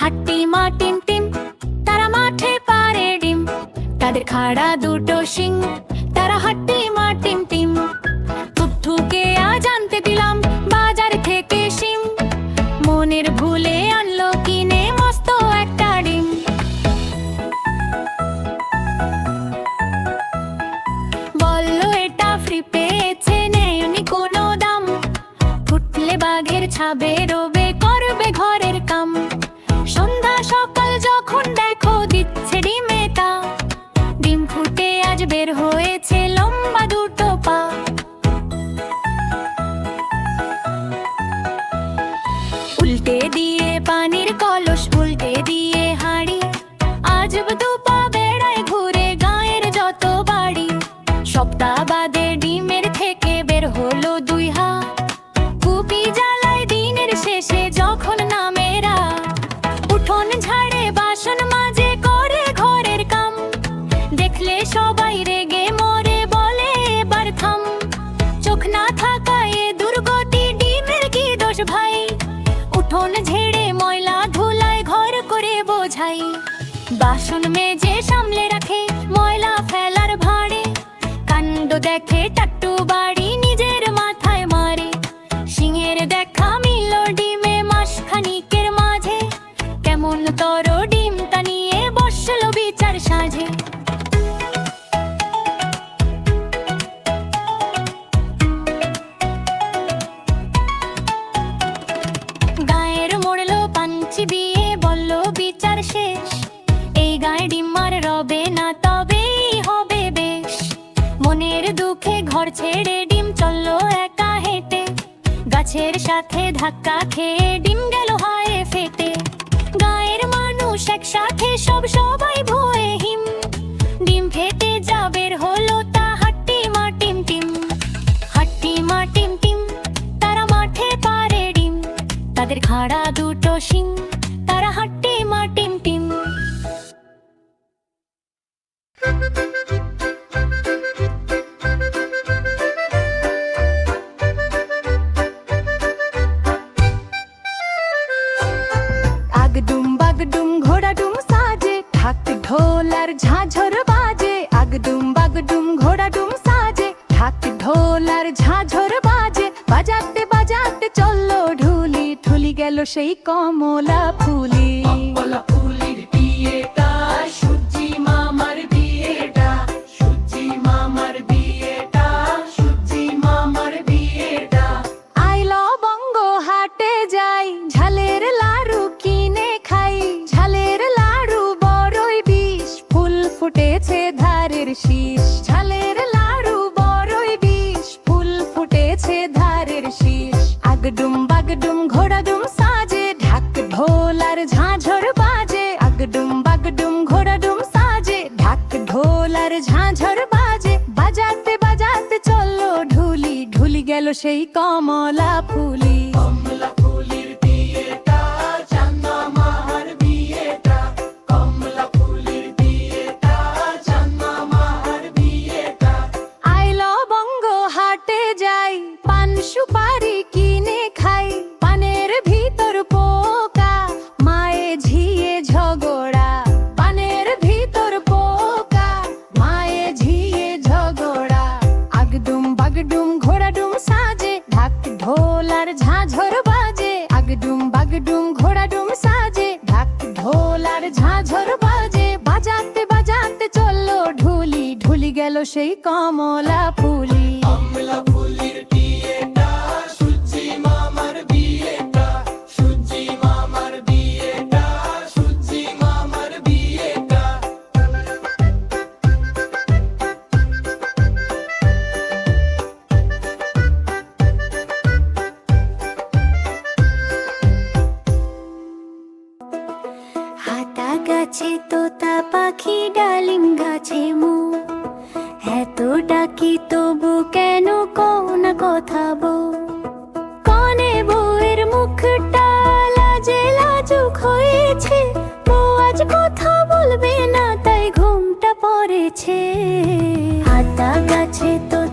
হাট্টি মা team team তারা মাঠে পারে ডিম। তাদের খাড়া দুটো শিং পানির কলস উল্টে দিয়ে হাঁড়ি। আজ দুপা বেড়ায় ঘুরে গায়ের যত বাড়ি। সপ্তাহ বাদে ডিমের থেকে বের হলো দুই হা কুপি জ্বালায় দিনের শেষে যখন নামেরা। উঠোন ঝাড়ে, বাসন মাঝে করে ঘরের কাম। দেখলে সবাই রেগে মরে বলে এবার থাম। চোখ না বাসন মেজে সামলে রাখে ময়লা ফেলার ভাঁড়ে। কাণ্ড দেখে টাট্টু ঘর ছেড়ে ডিম চলল একা হেঁটে। গাছের সাথে ধাক্কা খেয়ে ডিম গেল হায় ফেটে। গায়ের মানুষ একসাথে সব সবাই ভয়ে হিম। ডিম ফেটে যাবের হলো তা হাট্টি মা টিম টিম। হাট্টি মা টিম টিম, তারা মাঠে পারে ডিম। তাদের খাড়া দুটো শিং, তারা হাট্টি মা টিম বাজাতে বাজাতে চলল ঢুলি। ঢুলি গেল সেই কমলা ফুলি। কমলা ফুলির বিয়েটা সূর্যি মামার বিয়েটা সূর্যি মামার বিয়েটা সূর্যি মামার বিয়েটা। আই লবঙ্গ হাটে যাই ঝালের লাড়ু কিনে খাই। ঝালের লাড়ু বড়ই বিষ ফুল ফুটেছে ধারের শীষ। সেই কমলা সেই কমলা বউ কনে বউয়ের মুখটা লাজে লাজুক হয়েছে। বউ আজ কথা বলবে না, তাই ঘুমটা পড়েছে। হাতা গাছে তোতা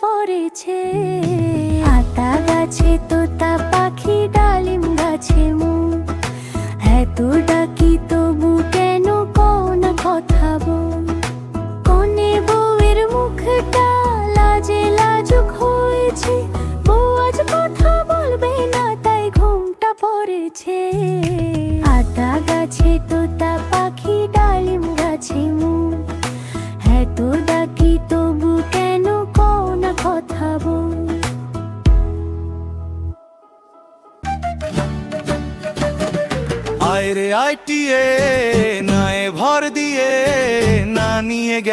পড়েছে। আতা গাছে, তোতা পাখি, ডালিম গাছে মুখ এত ডাকি তবু কেন কোন কথা বল? কনে বউয়ের মুখটা লাজে লাজুক হয়েছে? বউ আজ কথা বলবে না, তাই ঘুমটা পড়েছে। আতা গাছে তোতা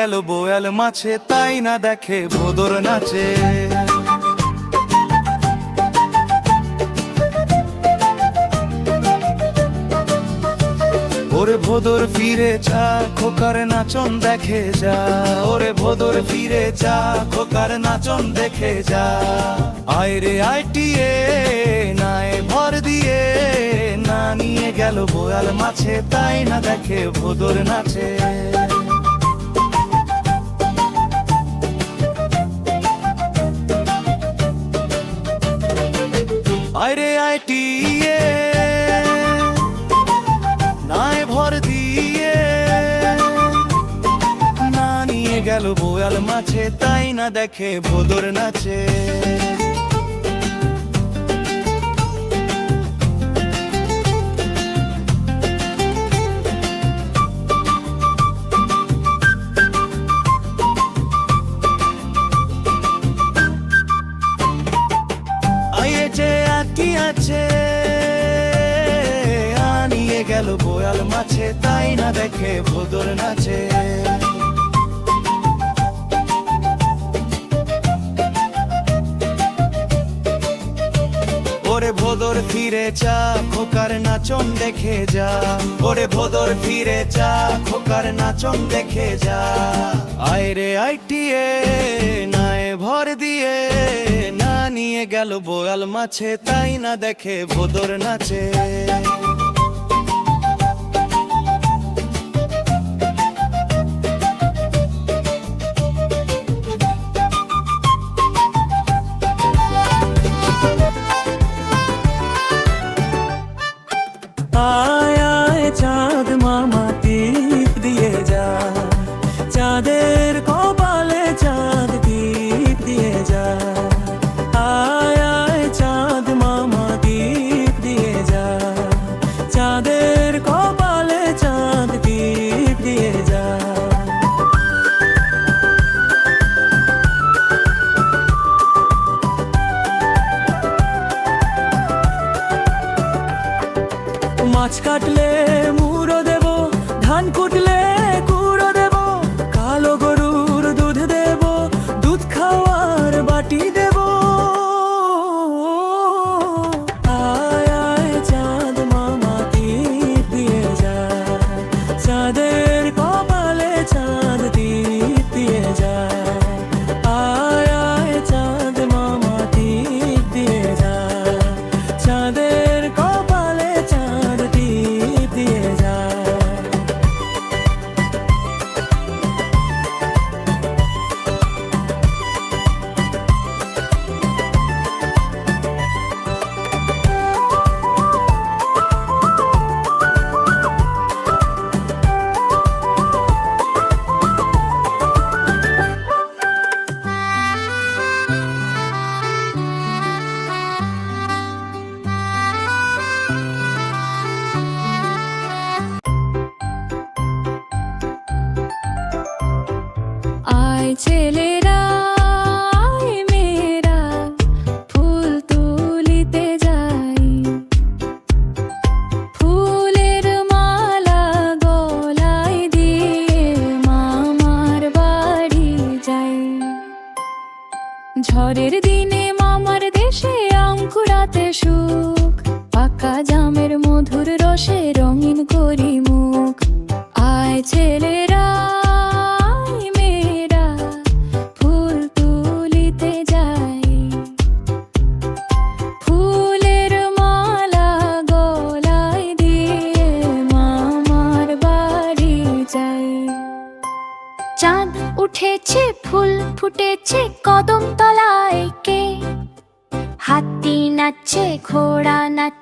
গেল বোয়াল মাছে, তাই না দেখে ভোদর নাচে। ওরে ভোদর ফিরে চা খোকার নাচন দেখে যা। ওরে ভোদর ফিরে চা খোকার নাচন দেখে যা। আয়রে আইটিএ নাই ভর দিয়ে, না নিয়ে গেল বোয়াল মাছে, তাই না দেখে ভোদর নাচে। গেল মাছে, তাই না দেখে ভোদর নাচে। আটি আছে, আনিয়ে গেল বোয়াল মাছে, তাই না দেখে ভোদর ফিরে চা খোকার নাচন দেখে যা। ওরে ভোদর ফিরে চা খোকার নাচন দেখে যা। আয়রে আইটিএ নাই ভর দিয়ে। না নিয়ে গেল বোয়াল মাছে, তাই না দেখে ভোদর নাচে।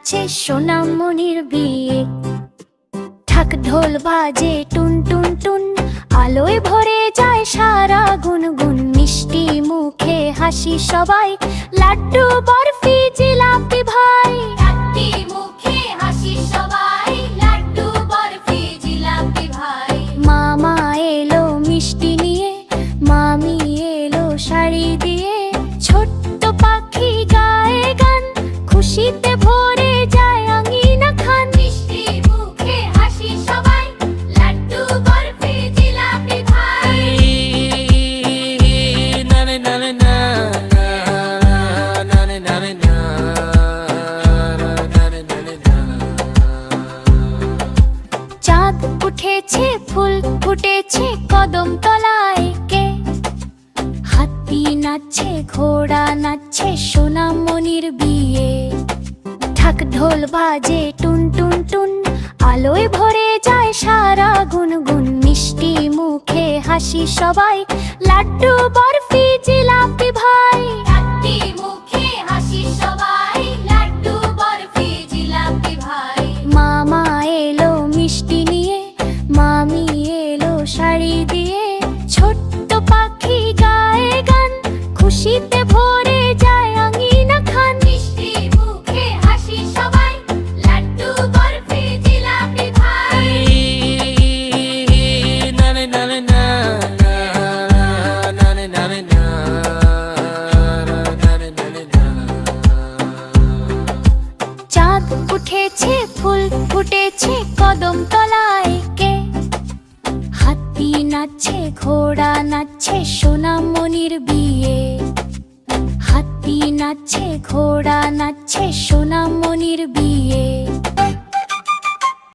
নাচছে সোনামণির বিয়ে। ঠাক ঢোল বাজে টুন টুন টুন আলোয় ভরে যায় সারা গুনগুন মিষ্টি মুখে হাসি সবাই লাড্ডু বরফি জিলাপি ভাই। লাড্ডি মুখে হাসি সবাই লাড্ডু বরফি জিলাপি ভাই। মামা এলো মিষ্টি নিয়ে মামি এলো শাড়ি দিয়ে। ছোট্ট পাখি গায়ে গান খুশিতে ভরে কদম কে? হাতি নাচছে, ঘোড়া নাচছে, সোনামণির বিয়ে। ঠাক ঢোল বাজে, টুন টুন টুন, আলোয় ভরে যায় সারা গুনগুন, মিষ্টি মুখে হাসি সবাই, লাড্ডু ফুল ফুটেছে কদম তলায় কে? হাতি নাচছে, ঘোড়া নাচছে, সোনামণির বিয়ে। হাতি নাচছে, ঘোড়া নাচছে, সোনামণির বিয়ে।